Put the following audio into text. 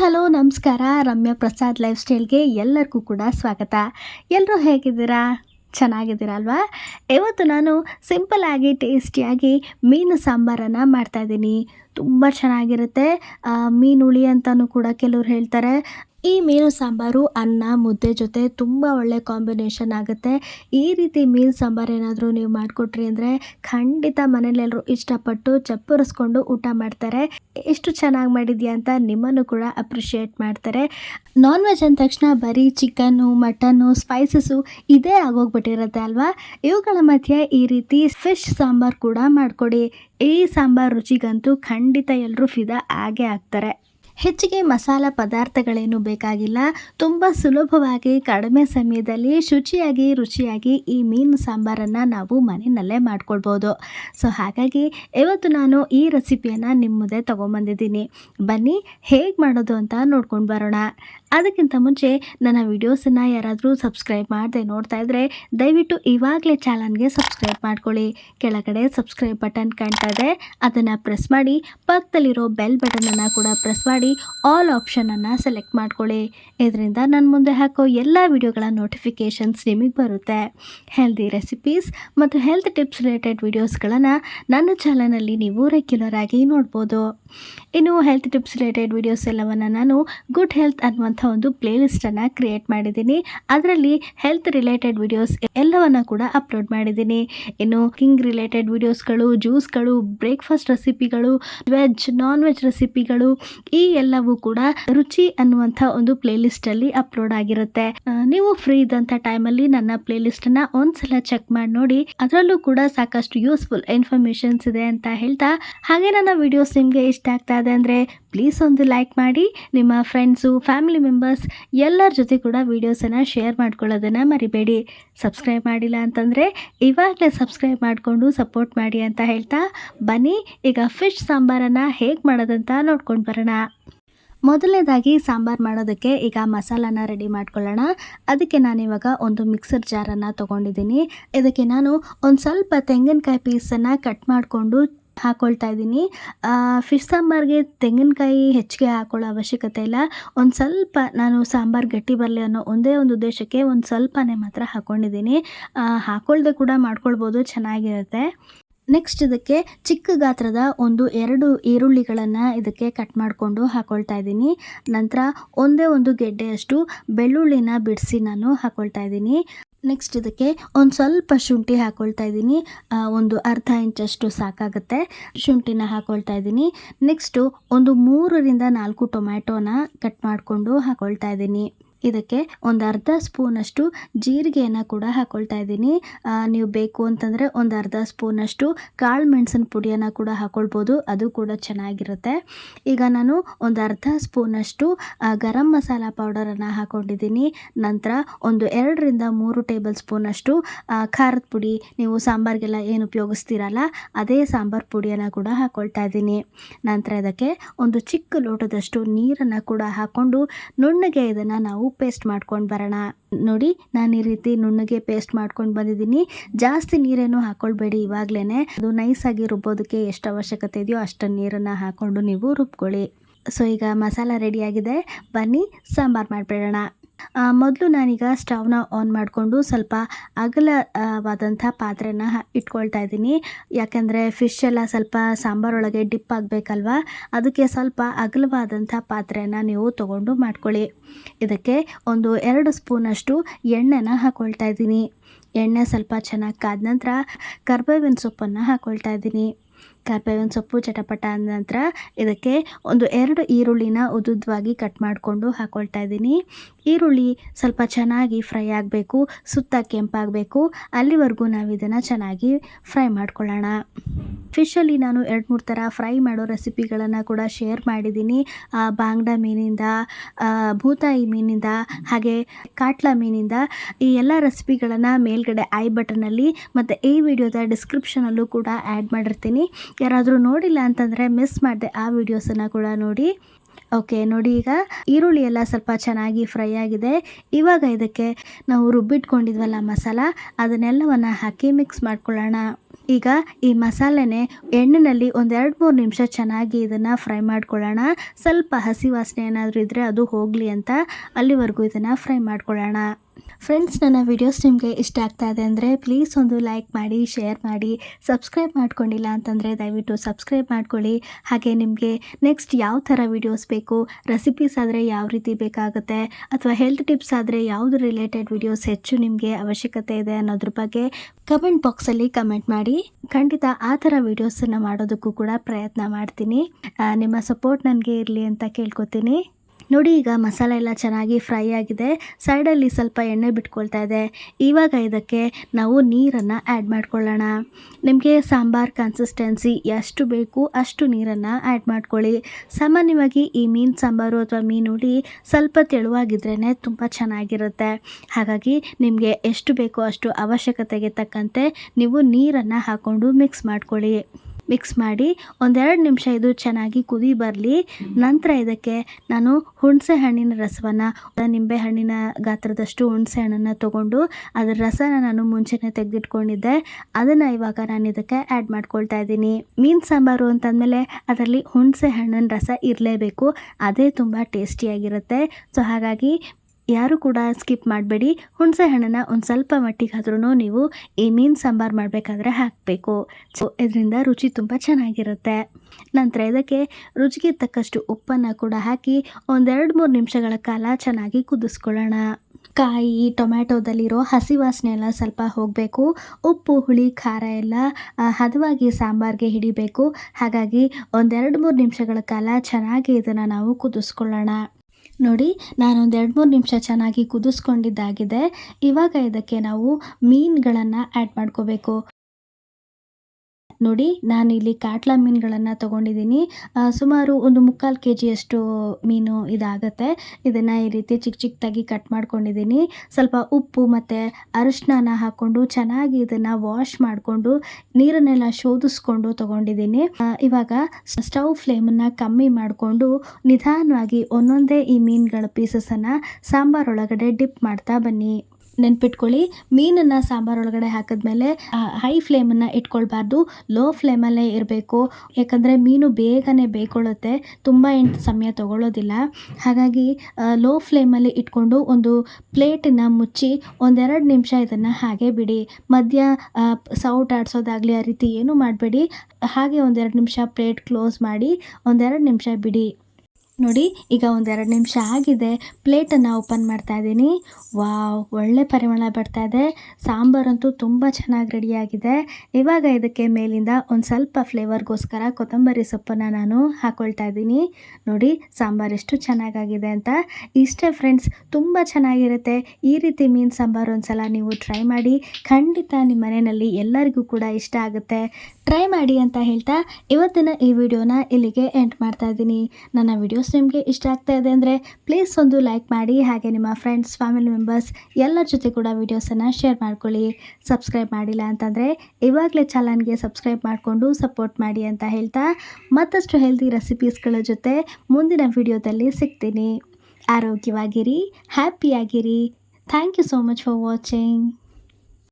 Hello, ನಮಸ್ಕಾರ. Ramya Prasad life ಸ್ಟೈಲ್ಗೆ ಎಲ್ಲರಿಗೂ ಕೂಡ ಸ್ವಾಗತ. ಎಲ್ಲರೂ ಹೇಗಿದ್ದೀರಾ? ಚೆನ್ನಾಗಿದ್ದೀರಾ ಅಲ್ವಾ ಇವತ್ತು ನಾನು ಸಿಂಪಲ್ಲಾಗಿ ಟೇಸ್ಟಿಯಾಗಿ ಮೀನು ಸಾಂಬಾರನ್ನು ಮಾಡ್ತಾಯಿದ್ದೀನಿ ತುಂಬ ಚೆನ್ನಾಗಿರುತ್ತೆ. ಮೀನು ಹುಳಿ ಅಂತಲೂ ಕೂಡ ಕೆಲವ್ರು ಹೇಳ್ತಾರೆ. ಈ ಮೀನು ಸಾಂಬಾರು, ಅನ್ನ, ಮುದ್ದೆ ಜೊತೆ ತುಂಬ ಒಳ್ಳೆ ಕಾಂಬಿನೇಷನ್ ಆಗುತ್ತೆ. ಈ ರೀತಿ ಮೀನು ಸಾಂಬಾರು ಏನಾದರೂ ನೀವು ಮಾಡಿಕೊಟ್ರಿ ಅಂದರೆ ಖಂಡಿತ ಮನೇಲೆಲ್ಲರೂ ಇಷ್ಟಪಟ್ಟು ಚಪ್ಪರಿಸ್ಕೊಂಡು ಊಟ ಮಾಡ್ತಾರೆ. ಎಷ್ಟು ಚೆನ್ನಾಗಿ ಮಾಡಿದ್ಯಾ ಅಂತ ನಿಮ್ಮನ್ನು ಕೂಡ ಅಪ್ರಿಷಿಯೇಟ್ ಮಾಡ್ತಾರೆ. ನಾನ್ ವೆಜ್ ಅಂದ ತಕ್ಷಣ ಬರೀ ಚಿಕನ್ನು ಮಟನ್ನು ಸ್ಪೈಸಸ್ಸು ಇದೇ ಆಗೋಗ್ಬಿಟ್ಟಿರುತ್ತೆ ಅಲ್ವಾ? ಇವುಗಳ ಮಧ್ಯೆ ಈ ರೀತಿ ಫಿಶ್ ಸಾಂಬಾರು ಕೂಡ ಮಾಡಿಕೊಡಿ. ಈ ಸಾಂಬಾರು ರುಚಿಗಂತೂ ಖಂಡಿತ ಎಲ್ಲರೂ ಫಿದಾ ಆಗೇ ಆಗ್ತಾರೆ. ಹೆಚ್ಚಿಗೆ ಮಸಾಲ ಪದಾರ್ಥಗಳೇನು ಬೇಕಾಗಿಲ್ಲ. ತುಂಬ ಸುಲಭವಾಗಿ ಕಡಿಮೆ ಸಮಯದಲ್ಲಿ ಶುಚಿಯಾಗಿ, ರುಚಿಯಾಗಿ ಈ ಮೀನು ಸಾಂಬಾರನ್ನು ನಾವು ಮನೆಯಲ್ಲೇ ಮಾಡ್ಕೊಳ್ಬೋದು. ಸೊ, ಹಾಗಾಗಿ ಇವತ್ತು ನಾನು ಈ ರೆಸಿಪಿಯನ್ನು ನಿಮ್ಮ ಮುಂದೆ ತೊಗೊಂಬಂದಿದ್ದೀನಿ. ಬನ್ನಿ, ಹೇಗೆ ಮಾಡೋದು ಅಂತ ನೋಡ್ಕೊಂಡು ಬರೋಣ. ಅದಕ್ಕಿಂತ ಮುಂಚೆ ನನ್ನ ವಿಡಿಯೋಸನ್ನು ಯಾರಾದರೂ ಸಬ್ಸ್ಕ್ರೈಬ್ ಮಾಡದೆ ನೋಡ್ತಾ ಇದ್ದರೆ ದಯವಿಟ್ಟು ಇವಾಗಲೇ ಚಾನಲ್ಗೆ ಸಬ್ಸ್ಕ್ರೈಬ್ ಮಾಡ್ಕೊಳ್ಳಿ. ಕೆಳಗಡೆ ಸಬ್ಸ್ಕ್ರೈಬ್ ಬಟನ್ ಕಾಣ್ತಾ ಇದೆ. ಅದನ್ನು ಪ್ರೆಸ್ ಮಾಡಿ, ಪಕ್ಕದಲ್ಲಿರೋ ಬೆಲ್ ಬಟನನ್ನು ಕೂಡ ಪ್ರೆಸ್ ಮಾಡಿ ಆಲ್ ಆಪ್ಷನನ್ನು ಸೆಲೆಕ್ಟ್ ಮಾಡ್ಕೊಳ್ಳಿ. ಇದರಿಂದ ನಾನು ಮುಂದೆ ಹಾಕೋ ಎಲ್ಲ ವಿಡಿಯೋಗಳ ನೋಟಿಫಿಕೇಷನ್ಸ್ ನಿಮಗೆ ಬರುತ್ತೆ. ಹೆಲ್ದಿ ರೆಸಿಪೀಸ್ ಮತ್ತು ಹೆಲ್ತ್ ಟಿಪ್ಸ್ ರಿಲೇಟೆಡ್ ವಿಡಿಯೋಸ್ಗಳನ್ನು ನನ್ನ ಚಾನಲಲ್ಲಿ ನೀವು ರೆಗ್ಯುಲರ್ ಆಗಿ ನೋಡ್ಬೋದು. ಇನ್ನು ಹೆಲ್ತ್ ಟಿಪ್ಸ್ ರಿಲೇಟೆಡ್ ವಿಡಿಯೋಸ್ ಎಲ್ಲವನ್ನು ನಾನು ಗುಡ್ ಹೆಲ್ತ್ ಅನ್ನುವಂಥ ಒಂದು ಪ್ಲೇಲಿಸ್ಟನ್ನು ಕ್ರಿಯೇಟ್ ಮಾಡಿದ್ದೀನಿ. ಅದರಲ್ಲಿ ಹೆಲ್ತ್ ರಿಲೇಟೆಡ್ ವಿಡಿಯೋಸ್ ಎಲ್ಲವನ್ನು ಕೂಡ ಅಪ್ಲೋಡ್ ಮಾಡಿದ್ದೀನಿ. ಇನ್ನು ಕಿಂಗ್ ರಿಲೇಟೆಡ್ ವಿಡಿಯೋಸ್ಗಳು ಜ್ಯೂಸ್ಗಳು ಬ್ರೇಕ್ಫಾಸ್ಟ್ ರೆಸಿಪಿಗಳು ವೆಜ್ ನಾನ್ ವೆಜ್ ರೆಸಿಪಿಗಳು ಈ ಎಲ್ಲವೂ ಕೂಡ ರುಚಿ ಅನ್ನುವಂತ ಒಂದು ಪ್ಲೇಲಿಸ್ಟಲ್ಲಿ ಅಪ್ಲೋಡ್ ಆಗಿರುತ್ತೆ. ನೀವು ಫ್ರೀ ಇದ್ದಂಥ ಟೈಮಲ್ಲಿ ನನ್ನ ಪ್ಲೇಲಿಸ್ಟನ್ನು ಒಂದ್ಸಲ ಚೆಕ್ ಮಾಡಿ ನೋಡಿ, ಅದರಲ್ಲೂ ಕೂಡ ಸಾಕಷ್ಟು ಯೂಸ್ಫುಲ್ ಇನ್ಫಾರ್ಮೇಶನ್ಸ್ ಇದೆ ಅಂತ ಹೇಳ್ತಾ, ಹಾಗೆ ನನ್ನ ವಿಡಿಯೋಸ್ ನಿಮಗೆ ಇಷ್ಟ ಆಗ್ತಾ ಇದೆ ಅಂದ್ರೆ ಪ್ಲೀಸ್ ಒಂದು ಲೈಕ್ ಮಾಡಿ, ನಿಮ್ಮ ಫ್ರೆಂಡ್ಸು ಫ್ಯಾಮಿಲಿ ಮೆಂಬರ್ಸ್ ಎಲ್ಲರ ಜೊತೆ ಕೂಡ ವಿಡಿಯೋಸ್ ಅನ್ನ ಶೇರ್ ಮಾಡ್ಕೊಳ್ಳೋದನ್ನ ಮರಿಬೇಡಿ. ಸಬ್ಸ್ಕ್ರೈಬ್ ಮಾಡಿಲ್ಲ ಅಂತಂದ್ರೆ ಇವಾಗಲೇ ಸಬ್ಸ್ಕ್ರೈಬ್ ಮಾಡಿಕೊಂಡು ಸಪೋರ್ಟ್ ಮಾಡಿ ಅಂತ ಹೇಳ್ತಾ, ಬನ್ನಿ, ಈಗ ಫಿಶ್ ಸಾಂಬಾರನ್ನ ಹೇಗೆ ಮಾಡೋದಂತ ನೋಡ್ಕೊಂಡು ಬರೋಣ. ಮೊದಲನೇದಾಗಿ ಸಾಂಬಾರು ಮಾಡೋದಕ್ಕೆ ಈಗ ಮಸಾಲಾನ ರೆಡಿ ಮಾಡ್ಕೊಳ್ಳೋಣ. ಅದಕ್ಕೆ ನಾನಿವಾಗ ಒಂದು ಮಿಕ್ಸರ್ ಜಾರನ್ನು ತೊಗೊಂಡಿದ್ದೀನಿ. ಇದಕ್ಕೆ ನಾನು ಒಂದು ಸ್ವಲ್ಪ ತೆಂಗಿನಕಾಯಿ ಪೀಸನ್ನು ಕಟ್ ಮಾಡಿಕೊಂಡು ಹಾಕ್ಕೊಳ್ತಾ ಇದ್ದೀನಿ. ಫಿಶ್ ಸಾಂಬಾರಿಗೆ ತೆಂಗಿನಕಾಯಿ ಹೆಚ್ಚಿಗೆ ಹಾಕೊಳ್ಳೋ ಅವಶ್ಯಕತೆ ಇಲ್ಲ. ಒಂದು ಸ್ವಲ್ಪ ನಾನು ಸಾಂಬಾರು ಗಟ್ಟಿ ಬರಲಿ ಅನ್ನೋ ಒಂದೇ ಒಂದು ಉದ್ದೇಶಕ್ಕೆ ಒಂದು ಸ್ವಲ್ಪನೇ ಮಾತ್ರ ಹಾಕ್ಕೊಂಡಿದ್ದೀನಿ ಹಾಕೊಳ್ಳದೆ ಕೂಡ ಮಾಡ್ಕೊಳ್ಬೋದು, ಚೆನ್ನಾಗಿರುತ್ತೆ. ನೆಕ್ಸ್ಟ್ ಇದಕ್ಕೆ ಚಿಕ್ಕ ಗಾತ್ರದ ಒಂದು ಎರಡು ಈರುಳ್ಳಿಗಳನ್ನು ಇದಕ್ಕೆ ಕಟ್ ಮಾಡಿಕೊಂಡು ಹಾಕೊಳ್ತಾ ಇದ್ದೀನಿ. ನಂತರ ಒಂದೇ ಒಂದು ಗೆಡ್ಡೆಯಷ್ಟು ಬೆಳ್ಳುಳ್ಳಿನ ಬಿಡಿಸಿ ನಾನು ಹಾಕೊಳ್ತಾ ಇದ್ದೀನಿ. ನೆಕ್ಸ್ಟ್ ಇದಕ್ಕೆ ಒಂದು ಸ್ವಲ್ಪ ಶುಂಠಿ ಹಾಕೊಳ್ತಾ ಇದ್ದೀನಿ. ಒಂದು ಅರ್ಧ ಇಂಚಷ್ಟು ಸಾಕಾಗುತ್ತೆ. ಶುಂಠಿನ ಹಾಕೊಳ್ತಾ ಇದ್ದೀನಿ. ನೆಕ್ಸ್ಟು ಒಂದು ಮೂರರಿಂದ ನಾಲ್ಕು ಟೊಮ್ಯಾಟೋನ ಕಟ್ ಮಾಡಿಕೊಂಡು ಹಾಕೊಳ್ತಾ ಇದ್ದೀನಿ. ಇದಕ್ಕೆ ಒಂದು ಅರ್ಧ ಸ್ಪೂನಷ್ಟು ಜೀರಿಗೆಯನ್ನು ಕೂಡ ಹಾಕ್ಕೊಳ್ತಾ ಇದ್ದೀನಿ. ನೀವು ಬೇಕು ಅಂತಂದರೆ ಒಂದು ಅರ್ಧ ಸ್ಪೂನಷ್ಟು ಕಾಳು ಮೆಣಸಿನ ಪುಡಿಯನ್ನು ಕೂಡ ಹಾಕ್ಕೊಳ್ಬೋದು ಅದು ಕೂಡ ಚೆನ್ನಾಗಿರುತ್ತೆ. ಈಗ ನಾನು ಒಂದು ಅರ್ಧ ಸ್ಪೂನಷ್ಟು ಗರಂ ಮಸಾಲ ಪೌಡರನ್ನು ಹಾಕ್ಕೊಂಡಿದ್ದೀನಿ ನಂತರ ಒಂದು ಎರಡರಿಂದ ಮೂರು ಟೇಬಲ್ ಸ್ಪೂನಷ್ಟು ಖಾರದ ಪುಡಿ, ನೀವು ಸಾಂಬಾರಿಗೆಲ್ಲ ಏನು ಉಪಯೋಗಿಸ್ತೀರಲ್ಲ, ಅದೇ ಸಾಂಬಾರು ಪುಡಿಯನ್ನು ಕೂಡ ಹಾಕ್ಕೊಳ್ತಾ ಇದ್ದೀನಿ. ನಂತರ ಇದಕ್ಕೆ ಒಂದು ಚಿಕ್ಕ ಲೋಟದಷ್ಟು ನೀರನ್ನು ಕೂಡ ಹಾಕ್ಕೊಂಡು ನುಣ್ಣಗೆ ಇದನ್ನು ನಾವು ಪೇಸ್ಟ್ ಮಾಡ್ಕೊಂಡು ಬರೋಣ. ನೋಡಿ, ನಾನು ಈ ರೀತಿ ನುಣ್ಣಗೆ ಪೇಸ್ಟ್ ಮಾಡ್ಕೊಂಡು ಬಂದಿದ್ದೀನಿ. ಜಾಸ್ತಿ ನೀರೇನು ಹಾಕ್ಕೊಳ್ಬೇಡಿ ಇವಾಗಲೇ ಅದು ನೈಸಾಗಿ ರುಬ್ಬೋದಕ್ಕೆ ಎಷ್ಟು ಅವಶ್ಯಕತೆ ಇದೆಯೋ ಅಷ್ಟು ನೀರನ್ನು ಹಾಕ್ಕೊಂಡು ನೀವು ರುಬ್ಕೊಳ್ಳಿ. ಸೊ, ಈಗ ಮಸಾಲ ರೆಡಿಯಾಗಿದೆ ಬನ್ನಿ, ಸಾಂಬಾರು ಮಾಡಿಬಿಡೋಣ. ಮೊದಲು ನಾನೀಗ ಸ್ಟವ್ನ ಆನ್ ಮಾಡಿಕೊಂಡು ಸ್ವಲ್ಪ ಅಗಲವಾದಂಥ ಪಾತ್ರೆನ ಇಟ್ಕೊಳ್ತಾ ಇದ್ದೀನಿ. ಯಾಕೆಂದರೆ ಫಿಶ್ ಎಲ್ಲ ಸ್ವಲ್ಪ ಸಾಂಬಾರೊಳಗೆ ಡಿಪ್ ಆಗಬೇಕಲ್ವಾ? ಅದಕ್ಕೆ ಸ್ವಲ್ಪ ಅಗಲವಾದಂಥ ಪಾತ್ರೆನ ನೀವು ತಗೊಂಡು ಮಾಡ್ಕೊಳ್ಳಿ. ಇದಕ್ಕೆ ಒಂದು ಎರಡು ಸ್ಪೂನಷ್ಟು ಎಣ್ಣೆನ ಹಾಕ್ಕೊಳ್ತಾ ಇದ್ದೀನಿ. ಎಣ್ಣೆ ಸ್ವಲ್ಪ ಚೆನ್ನಾಗಿ ಕಾದ ನಂತರ ಕರ್ಬೇವಿನ ಸೊಪ್ಪನ್ನು ಹಾಕ್ಕೊಳ್ತಾ ಇದ್ದೀನಿ. ಕರ್ಬೇವಿನ ಸೊಪ್ಪು ಚಟಪಟ ಅಂದ ನಂತರ ಇದಕ್ಕೆ ಒಂದು ಎರಡು ಈರುಳ್ಳಿನ ಉದುದ್ವಾಗಿ ಕಟ್ ಮಾಡಿಕೊಂಡು ಹಾಕ್ಕೊಳ್ತಾ ಇದ್ದೀನಿ. ಈರುಳ್ಳಿ ಸ್ವಲ್ಪ ಚೆನ್ನಾಗಿ ಫ್ರೈ ಆಗಬೇಕು, ಸುತ್ತ ಕೆಂಪಾಗಬೇಕು ಅಲ್ಲಿವರೆಗೂ ನಾವು ಇದನ್ನು ಚೆನ್ನಾಗಿ ಫ್ರೈ ಮಾಡ್ಕೊಳ್ಳೋಣ. ಫಿಶಲ್ಲಿ ನಾನು ಎರಡು ಮೂರು ಥರ ಫ್ರೈ ಮಾಡೋ ರೆಸಿಪಿಗಳನ್ನು ಕೂಡ ಶೇರ್ ಮಾಡಿದ್ದೀನಿ. ಬಾಂಗ್ಡಾ ಮೀನಿಂದ ಭೂತಾಯಿ ಮೀನಿಂದ, ಹಾಗೆ ಕಾಟ್ಲಾ ಮೀನಿಂದ ಈ ಎಲ್ಲ ರೆಸಿಪಿಗಳನ್ನು ಮೇಲ್ಗಡೆ ಐ ಬಟನಲ್ಲಿ ಮತ್ತು ಈ ವಿಡಿಯೋದ ಡಿಸ್ಕ್ರಿಪ್ಷನಲ್ಲೂ ಕೂಡ ಆ್ಯಡ್ ಮಾಡಿರ್ತೀನಿ. ಯಾರಾದರೂ ನೋಡಿಲ್ಲ ಅಂತಂದರೆ ಮಿಸ್ ಮಾಡಿದೆ ಆ ವಿಡಿಯೋಸನ್ನು ಕೂಡ ನೋಡಿ. ಓಕೆ ನೋಡಿ ಈಗ ಈರುಳ್ಳಿ ಎಲ್ಲ ಸ್ವಲ್ಪ ಚೆನ್ನಾಗಿ ಫ್ರೈ ಆಗಿದೆ. ಇವಾಗ ಇದಕ್ಕೆ ನಾವು ರುಬ್ಬಿಟ್ಕೊಂಡಿದ್ವಲ್ಲ ಮಸಾಲ, ಅದನ್ನೆಲ್ಲವನ್ನು ಹಾಕಿ ಮಿಕ್ಸ್ ಮಾಡ್ಕೊಳ್ಳೋಣ. ಈಗ ಈ ಮಸಾಲೆನೇ ಎಣ್ಣೆಯಲ್ಲಿ ಒಂದೆರಡು ಮೂರು ನಿಮಿಷ ಚೆನ್ನಾಗಿ ಇದನ್ನು ಫ್ರೈ ಮಾಡ್ಕೊಳ್ಳೋಣ. ಸ್ವಲ್ಪ ಹಸಿ ವಾಸನೆ ಏನಾದರೂ ಇದ್ದರೆ ಅದು ಹೋಗಲಿ ಅಂತ ಅಲ್ಲಿವರೆಗೂ ಇದನ್ನು ಫ್ರೈ ಮಾಡ್ಕೊಳ್ಳೋಣ. ಫ್ರೆಂಡ್ಸ್ ನನ್ನ ವಿಡಿಯೋಸ್ ನಿಮಗೆ ಇಷ್ಟ ಆಗ್ತಾ ಇದೆ ಅಂದರೆ ಪ್ಲೀಸ್ ಒಂದು ಲೈಕ್ ಮಾಡಿ ಶೇರ್ ಮಾಡಿ ಸಬ್ಸ್ಕ್ರೈಬ್ ಮಾಡ್ಕೊಂಡಿಲ್ಲ ಅಂತಂದರೆ ದಯವಿಟ್ಟು ಸಬ್ಸ್ಕ್ರೈಬ್ ಮಾಡ್ಕೊಳ್ಳಿ. ಹಾಗೆ ನಿಮಗೆ ನೆಕ್ಸ್ಟ್ ಯಾವ ಥರ ವಿಡಿಯೋಸ್ ಬೇಕು ರೆಸಿಪೀಸ್ ಆದರೆ ಯಾವ ರೀತಿ ಬೇಕಾಗುತ್ತೆ, ಅಥವಾ ಹೆಲ್ತ್ ಟಿಪ್ಸ್ ಆದರೆ ಯಾವುದು ರಿಲೇಟೆಡ್ ವಿಡಿಯೋಸ್ ಹೆಚ್ಚು ನಿಮಗೆ ಅವಶ್ಯಕತೆ ಇದೆ ಅನ್ನೋದ್ರ ಬಗ್ಗೆ ಕಮೆಂಟ್ ಬಾಕ್ಸಲ್ಲಿ ಕಮೆಂಟ್ ಮಾಡಿ. ಖಂಡಿತ ಆ ಥರ ವಿಡಿಯೋಸನ್ನು ಮಾಡೋದಕ್ಕೂ ಕೂಡ ಪ್ರಯತ್ನ ಮಾಡ್ತೀನಿ. ನಿಮ್ಮ ಸಪೋರ್ಟ್ ನನಗೆ ಇರಲಿ ಅಂತ ಕೇಳ್ಕೊತೀನಿ. ನೋಡಿ ಈಗ ಮಸಾಲೆ ಎಲ್ಲ ಚೆನ್ನಾಗಿ ಫ್ರೈ ಆಗಿದೆ. ಸೈಡಲ್ಲಿ ಸ್ವಲ್ಪ ಎಣ್ಣೆ ಬಿಟ್ಕೊಳ್ತಾ ಇದೆ. ಇವಾಗ ಇದಕ್ಕೆ ನಾವು ನೀರನ್ನು ಆ್ಯಡ್ ಮಾಡ್ಕೊಳ್ಳೋಣ. ನಿಮಗೆ ಸಾಂಬಾರ್ ಕನ್ಸಿಸ್ಟೆನ್ಸಿ ಎಷ್ಟು ಬೇಕು ಅಷ್ಟು ನೀರನ್ನು ಆ್ಯಡ್ ಮಾಡ್ಕೊಳ್ಳಿ. ಸಾಮಾನ್ಯವಾಗಿ ಈ ಮೀನು ಸಾಂಬಾರು ಅಥವಾ ಮೀನು ಹುಳಿ ಸ್ವಲ್ಪ ತೆಳುವಾಗಿದ್ರೇ ತುಂಬ ಚೆನ್ನಾಗಿರುತ್ತೆ. ಹಾಗಾಗಿ ನಿಮಗೆ ಎಷ್ಟು ಬೇಕೋ ಅಷ್ಟು ಅವಶ್ಯಕತೆಗೆ ತಕ್ಕಂತೆ ನೀವು ನೀರನ್ನು ಹಾಕ್ಕೊಂಡು ಮಿಕ್ಸ್ ಮಾಡ್ಕೊಳ್ಳಿ. ಮಿಕ್ಸ್ ಮಾಡಿ ಒಂದೆರಡು ನಿಮಿಷ ಇದು ಚೆನ್ನಾಗಿ ಕುದಿ ಬರಲಿ. ನಂತರ ಇದಕ್ಕೆ ನಾನು ಹುಣಸೆ ಹಣ್ಣಿನ ರಸವನ್ನು ನಿಂಬೆ ಹಣ್ಣಿನ ಗಾತ್ರದಷ್ಟು ಹುಣಸೆ ಹಣ್ಣನ್ನು ತೊಗೊಂಡು ಅದರ ರಸನ ನಾನು ಮುಂಚೆನೇ ತೆಗೆದಿಟ್ಕೊಂಡಿದ್ದೆ. ಅದನ್ನು ಇವಾಗ ನಾನು ಇದಕ್ಕೆ ಆ್ಯಡ್ ಮಾಡ್ಕೊಳ್ತಾ ಇದ್ದೀನಿ. ಮೀನು ಸಾಂಬಾರು ಅಂತಂದಮೇಲೆ ಅದರಲ್ಲಿ ಹುಣಸೆ ಹಣ್ಣಿನ ರಸ ಇರಲೇಬೇಕು. ಅದೇ ತುಂಬ ಟೇಸ್ಟಿಯಾಗಿರುತ್ತೆ ಸೊ ಹಾಗಾಗಿ ಯಾರು ಕೂಡ ಸ್ಕಿಪ್ ಮಾಡಬೇಡಿ. ಹುಣಸೆ ಹಣ್ಣನ್ನು ಒಂದು ಸ್ವಲ್ಪ ಮಟ್ಟಿಗಾದ್ರೂ ನೀವು ಈ ಮೀನು ಸಾಂಬಾರು ಮಾಡಬೇಕಾದ್ರೆ ಹಾಕಬೇಕು. ಸೊ ಇದರಿಂದ ರುಚಿ ತುಂಬ ಚೆನ್ನಾಗಿರುತ್ತೆ. ನಂತರ ಇದಕ್ಕೆ ರುಚಿಗೆ ತಕ್ಕಷ್ಟು ಉಪ್ಪನ್ನು ಕೂಡ ಹಾಕಿ ಒಂದೆರಡು ಮೂರು ನಿಮಿಷಗಳ ಕಾಲ ಚೆನ್ನಾಗಿ ಕುದಿಸ್ಕೊಳ್ಳೋಣ. ಕಾಯಿ, ಟೊಮ್ಯಾಟೊದಲ್ಲಿರೋ ಹಸಿ ವಾಸನೆ ಎಲ್ಲ ಸ್ವಲ್ಪ ಹೋಗಬೇಕು. ಉಪ್ಪು, ಹುಳಿ, ಖಾರ ಎಲ್ಲ ಹದವಾಗಿ ಸಾಂಬಾರಿಗೆ ಹಿಡಿಬೇಕು. ಹಾಗಾಗಿ ಒಂದೆರಡು ಮೂರು ನಿಮಿಷಗಳ ಕಾಲ ಚೆನ್ನಾಗಿ ಇದನ್ನು ನಾವು ಕುದಿಸ್ಕೊಳ್ಳೋಣ. ನೋಡಿ ನಾನೊಂದು ಎರಡು ಮೂರು ನಿಮಿಷ ಚೆನ್ನಾಗಿ ಕುದಿಸ್ಕೊಂಡಿದ್ದಾಗಿದೆ. ಇವಾಗ ಇದಕ್ಕೆ ನಾವು ಮೀನುಗಳನ್ನು ಆ್ಯಡ್ ಮಾಡ್ಕೋಬೇಕು. ನೋಡಿ, ನಾನಿಲ್ಲಿ ಕಾಟ್ಲಾ ಮೀನುಗಳನ್ನು ತೊಗೊಂಡಿದ್ದೀನಿ. ಸುಮಾರು ಒಂದು ಮುಕ್ಕಾಲು ಕೆ ಜಿಯಷ್ಟು ಮೀನು ಇದಾಗುತ್ತೆ. ಇದನ್ನು ಈ ರೀತಿ ಚಿಕ್ಕ ಚಿಕ್ಕದಾಗಿ ಕಟ್ ಮಾಡ್ಕೊಂಡಿದ್ದೀನಿ. ಸ್ವಲ್ಪ ಉಪ್ಪು ಮತ್ತು ಅರಿಶಿನ ಹಾಕ್ಕೊಂಡು ಚೆನ್ನಾಗಿ ಇದನ್ನು ವಾಶ್ ಮಾಡಿಕೊಂಡು ನೀರನ್ನೆಲ್ಲ ಶೋಧಿಸ್ಕೊಂಡು ತಗೊಂಡಿದ್ದೀನಿ. ಇವಾಗ ಸ್ಟವ್ ಫ್ಲೇಮನ್ನು ಕಮ್ಮಿ ಮಾಡಿಕೊಂಡು ನಿಧಾನವಾಗಿ ಒಂದೊಂದೇ ಈ ಮೀನುಗಳ ಪೀಸಸನ್ನು ಸಾಂಬಾರೊಳಗಡೆ ಡಿಪ್ ಮಾಡ್ತಾ ಬನ್ನಿ. ನೆನ್ಪಿಟ್ಕೊಳ್ಳಿ, ಮೀನನ್ನು ಸಾಂಬಾರೊಳಗಡೆ ಹಾಕಿದ್ಮೇಲೆ ಹೈ ಫ್ಲೇಮನ್ನು ಇಟ್ಕೊಳ್ಬಾರ್ದು ಲೋ ಫ್ಲೇಮಲ್ಲೇ ಇರಬೇಕು. ಯಾಕಂದರೆ ಮೀನು ಬೇಗನೆ ಬೇಯ್ಕೊಳ್ಳುತ್ತೆ ತುಂಬ ಏನು ಸಮಯ ತಗೊಳ್ಳೋದಿಲ್ಲ ಹಾಗಾಗಿ ಲೋ ಫ್ಲೇಮಲ್ಲಿ ಇಟ್ಕೊಂಡು ಒಂದು ಪ್ಲೇಟನ್ನು ಮುಚ್ಚಿ, ಒಂದೆರಡು ನಿಮಿಷ ಇದನ್ನು ಹಾಗೆ ಬಿಡಿ. ಮಧ್ಯ ಸೌಟ್ ಆಡಿಸೋದಾಗಲಿ ಆ ರೀತಿ ಏನೂ ಮಾಡಬೇಡಿ. ಹಾಗೆ ಒಂದೆರಡು ನಿಮಿಷ ಪ್ಲೇಟ್ ಕ್ಲೋಸ್ ಮಾಡಿ, ಒಂದೆರಡು ನಿಮಿಷ ಬಿಡಿ. ನೋಡಿ, ಈಗ ಒಂದೆರಡು ನಿಮಿಷ ಆಗಿದೆ. ಪ್ಲೇಟನ್ನು ಓಪನ್ ಮಾಡ್ತಾ ಇದ್ದೀನಿ. ವಾವ್, ಒಳ್ಳೆ ಪರಿಮಳ ಬರ್ತಾ ಇದೆ. ಸಾಂಬಾರಂತೂ ತುಂಬ ಚೆನ್ನಾಗಿ ರೆಡಿಯಾಗಿದೆ ಇವಾಗ ಇದಕ್ಕೆ ಮೇಲಿಂದ ಒಂದು ಸ್ವಲ್ಪ ಫ್ಲೇವರ್ಗೋಸ್ಕರ ಕೊತ್ತಂಬರಿ ಸೊಪ್ಪನ್ನು ನಾನು ಹಾಕ್ಕೊಳ್ತಾ ಇದ್ದೀನಿ. ನೋಡಿ, ಸಾಂಬಾರು ಎಷ್ಟು ಚೆನ್ನಾಗಾಗಿದೆ ಅಂತ. ಇಷ್ಟೇ ಫ್ರೆಂಡ್ಸ್ ತುಂಬ ಚೆನ್ನಾಗಿರುತ್ತೆ. ಈ ರೀತಿ ಮೀನು ಸಾಂಬಾರು ಒಂದ್ಸಲ ನೀವು ಟ್ರೈ ಮಾಡಿ. ಖಂಡಿತ ನಿಮ್ಮ ಮನೆಯಲ್ಲಿ ಎಲ್ಲರಿಗೂ ಕೂಡ ಇಷ್ಟ ಆಗುತ್ತೆ. ಟ್ರೈ ಮಾಡಿ ಅಂತ ಹೇಳ್ತಾ ಇವತ್ತಿನ ಈ ವಿಡಿಯೋನ ಇಲ್ಲಿಗೆ ಎಂಡ್ ಮಾಡ್ತಾ ಇದ್ದೀನಿ. ನನ್ನ ವಿಡಿಯೋಸ್ ನಿಮಗೆ ಇಷ್ಟ ಆಗ್ತಾ ಇದೆ ಅಂದರೆ ಪ್ಲೀಸ್ ಒಂದು ಲೈಕ್ ಮಾಡಿ, ಹಾಗೆ ನಿಮ್ಮ ಫ್ರೆಂಡ್ಸ್ ಫ್ಯಾಮಿಲಿ ಮೆಂಬರ್ಸ್ ಎಲ್ಲರ ಜೊತೆ ಕೂಡ ವೀಡಿಯೋಸನ್ನು ಶೇರ್ ಮಾಡ್ಕೊಳ್ಳಿ. ಸಬ್ಸ್ಕ್ರೈಬ್ ಮಾಡಿಲ್ಲ ಅಂತಂದರೆ ಇವಾಗಲೇ ಚಾನಲ್ಗೆ ಸಬ್ಸ್ಕ್ರೈಬ್ ಮಾಡಿಕೊಂಡು ಸಪೋರ್ಟ್ ಮಾಡಿ ಅಂತ ಹೇಳ್ತಾ ಮತ್ತಷ್ಟು ಹೆಲ್ದಿ ರೆಸಿಪೀಸ್ಗಳ ಜೊತೆ ಮುಂದಿನ ವಿಡಿಯೋದಲ್ಲಿ ಸಿಗ್ತೀನಿ. ಆರೋಗ್ಯವಾಗಿರಿ ಹ್ಯಾಪಿಯಾಗಿರಿ thank you so much for watching